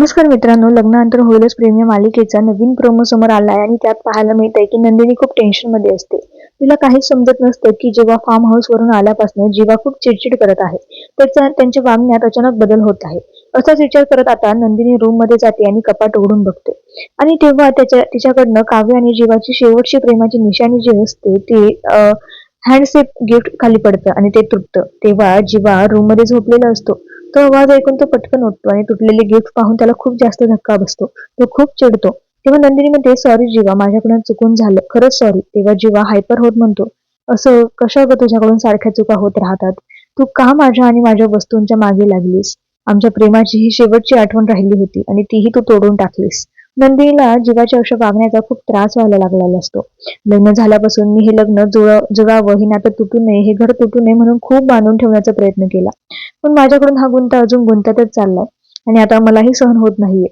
नमस्कार मित्रांनो लग्नानंतर होईलच प्रेम या मालिकेचा नवीन प्रोमो समोर आलाय आणि त्यात पाहायला मिळत आहे की नंदिनी खूप टेन्शनमध्ये असते. तिला काहीच समजत नसतं की जेव्हा फार्म हाऊस वरून आल्यापासून जीवा खूप चिडचिड करत आहे. त्याचा त्यांच्या वागण्यात अचानक बदल होत आहे. असाच विचार करत आता नंदिनी रूममध्ये जाते आणि कपाट उघडून बघते. आणि तेव्हा त्याच्या तिच्याकडनं काव्य आणि जीवाची शेवटची प्रेमाची निशाणी जी असते ती हँडसेप गिफ्ट खाली पडतं आणि ते तुटतं. तेव्हा जीवा रूममध्ये झोपलेला असतो. तो आवाज ऐकून तो पटकन उठतो आणि तुटलेले गिफ्ट पाहून त्याला खूप जास्त धक्का बसतो. तो खूप चिडतो. तेव्हा नंदिनी म्हणते सॉरी जीवा माझ्याकडून चुकून झालं. खरंच सॉरी तेव्हा जीवा हायपर होत म्हणतो असं कशा ग तुझ्याकडून सारख्या चुका होत राहतात? तू का माझ्या आणि माझ्या वस्तूंच्या मागे लागलीस? आमच्या प्रेमाची ही शेवटची आठवण राहिली होती आणि तीही तू तोडून टाकलीस. नंदिनीला जीवाच्या औषध वागण्याचा खूप त्रास व्हायला लागलेला असतो. लग्न झाल्यापासून मी हे लग्न जुळ जुळावं हे नातं तुटू नये हे घर तुटू नये म्हणून खूप बांधून ठेवण्याचा प्रयत्न केला. पण माझ्याकडून हा गुंता अजून गुंततच चाललाय आणि आता मलाही सहन होत नाहीये.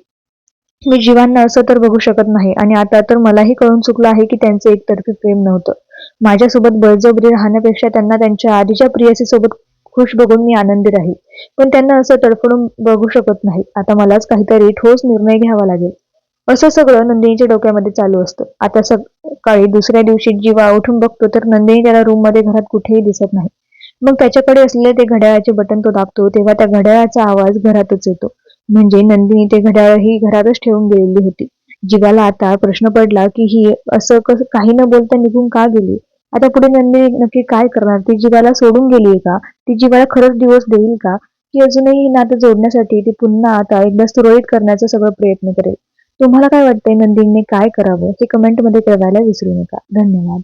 मी जीवांना असं तर बघू शकत नाही आणि आता तर मलाही कळून चुकलं आहे की त्यांचं एकतर्फी प्रेम नव्हतं. माझ्यासोबत बळजबरी राहण्यापेक्षा त्यांना त्यांच्या आधीच्या प्रियसीसोबत खुश बघून मी आनंदी राहील. पण त्यांना असं तडफडून बघू शकत नाही. आता मलाच काहीतरी ठोस निर्णय घ्यावा लागेल. असं सगळं नंदिनीच्या डोक्यामध्ये चालू असतं. आता सकाळी दुसऱ्या दिवशी जीवा उठून बघतो तर नंदिनी त्याला रूममध्ये घरात कुठेही दिसत नाही. मग त्याच्याकडे असलेले ते घड्याळाचे बटन तो दाबतो तेव्हा त्या घड्याळाचा आवाज घरातच येतो. म्हणजे नंदिनी ते घड्याळ ही घरातच ठेवून गेलेली होती. जीवाला आता प्रश्न पडला की ही असं कसं काही न बोलता निघून का गेली? आता पुढे नंदिनी नक्की काय करणार? ती जीवाला सोडून गेली का? ती जीवाला खरंच दिवस देईल का? की अजूनही नातं जोडण्यासाठी ती पुन्हा आता एकदा सुरळीत करण्याचा सगळं प्रयत्न करेल. तुम्हाला काय वाटतंय नंदिनीने काय करावं हे कमेंटमध्ये कळवायला विसरू नका. धन्यवाद.